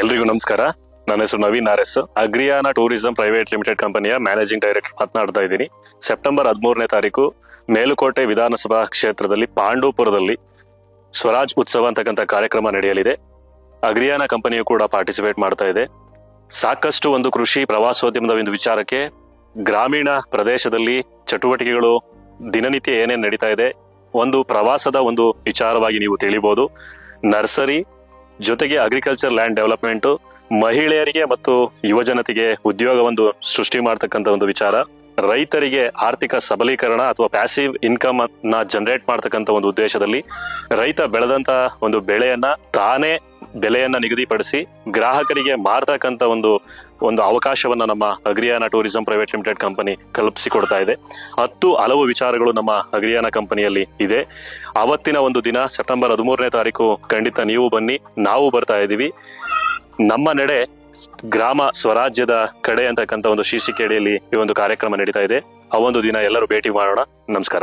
ಎಲ್ರಿಗೂ ನಮಸ್ಕಾರ. ನನ್ನ ಹೆಸರು Naveen R Agriyana tourism private limited ಕಂಪನಿಯ ಮ್ಯಾನೇಜಿಂಗ್ ಡೈರೆಕ್ಟರ್ ಮಾತನಾಡ್ತಾ ಇದ್ದೀನಿ. ಸೆಪ್ಟೆಂಬರ್ ಹದಿಮೂರನೇ ತಾರೀಕು ಮೇಲುಕೋಟೆ ವಿಧಾನಸಭಾ ಕ್ಷೇತ್ರದಲ್ಲಿ ಪಾಂಡೂಪುರದಲ್ಲಿ ಸ್ವರಾಜ್ ಉತ್ಸವ ಅಂತಕ್ಕಂಥ ಕಾರ್ಯಕ್ರಮ ನಡೆಯಲಿದೆ. ಅಗ್ರಿಯಾನ ಕಂಪನಿಯು ಕೂಡ ಪಾರ್ಟಿಸಿಪೇಟ್ ಮಾಡ್ತಾ ಇದೆ. ಸಾಕಷ್ಟು ಒಂದು ಕೃಷಿ ಪ್ರವಾಸೋದ್ಯಮದ ಒಂದು ವಿಚಾರಕ್ಕೆ ಗ್ರಾಮೀಣ ಪ್ರದೇಶದಲ್ಲಿ ಚಟುವಟಿಕೆಗಳು ದಿನನಿತ್ಯ ಏನೇನು ನಡೀತಾ ಇದೆ. ಒಂದು ಪ್ರವಾಸದ ಒಂದು ವಿಚಾರವಾಗಿ ನೀವು ತಿಳಿಬಹುದು ನರ್ಸರಿ ಜೊತೆಗೆ ಅಗ್ರಿಕಲ್ಚರ್ ಲ್ಯಾಂಡ್ ಡೆವಲಪ್ಮೆಂಟ್ ಮಹಿಳೆಯರಿಗೆ ಮತ್ತು ಯುವಜನತೆಗೆ ಉದ್ಯೋಗ ಒಂದು ಸೃಷ್ಟಿ ಮಾಡ್ತಕ್ಕಂಥ ಒಂದು ವಿಚಾರ. ರೈತರಿಗೆ ಆರ್ಥಿಕ ಸಬಲೀಕರಣ ಅಥವಾ ಪ್ಯಾಸಿವ್ ಇನ್ಕಮ್ನ ಜನರೇಟ್ ಮಾಡ್ತಕ್ಕಂಥ ಒಂದು ಉದ್ದೇಶದಲ್ಲಿ ರೈತ ಬೆಳೆದಂತ ಒಂದು ಬೆಳೆಯನ್ನ ತಾನೇ ಬೆಲೆಯನ್ನ ನಿಗದಿಪಡಿಸಿ ಗ್ರಾಹಕರಿಗೆ ಮಾರತಕ್ಕಂತ ಒಂದು ಒಂದು ಅವಕಾಶವನ್ನ ನಮ್ಮ Agriyana tourism private limited company ಕಲ್ಪಿಸಿಕೊಡ್ತಾ ಇದೆ. ಹತ್ತು ಹಲವು ವಿಚಾರಗಳು ನಮ್ಮ ಅಗ್ರಿಯಾನ ಕಂಪನಿಯಲ್ಲಿ ಇದೆ. ಅವತ್ತಿನ ಒಂದು ದಿನ, ಸೆಪ್ಟೆಂಬರ್ ಹದಿಮೂರನೇ ತಾರೀಕು, ಖಂಡಿತ ನೀವು ಬನ್ನಿ, ನಾವು ಬರ್ತಾ ಇದ್ದೀವಿ. ನಮ್ಮ ನಡೆ ಗ್ರಾಮ ಸ್ವರಾಜ್ಯದ ಕಡೆ ಅಂತಕ್ಕಂಥ ಒಂದು ಶೀರ್ಷಿಕೆ ಅಡಿಯಲ್ಲಿ ಈ ಒಂದು ಕಾರ್ಯಕ್ರಮ ನಡೀತಾ ಇದೆ. ಆ ಒಂದು ದಿನ ಎಲ್ಲರೂ ಭೇಟಿ ಮಾಡೋಣ. ನಮಸ್ಕಾರ.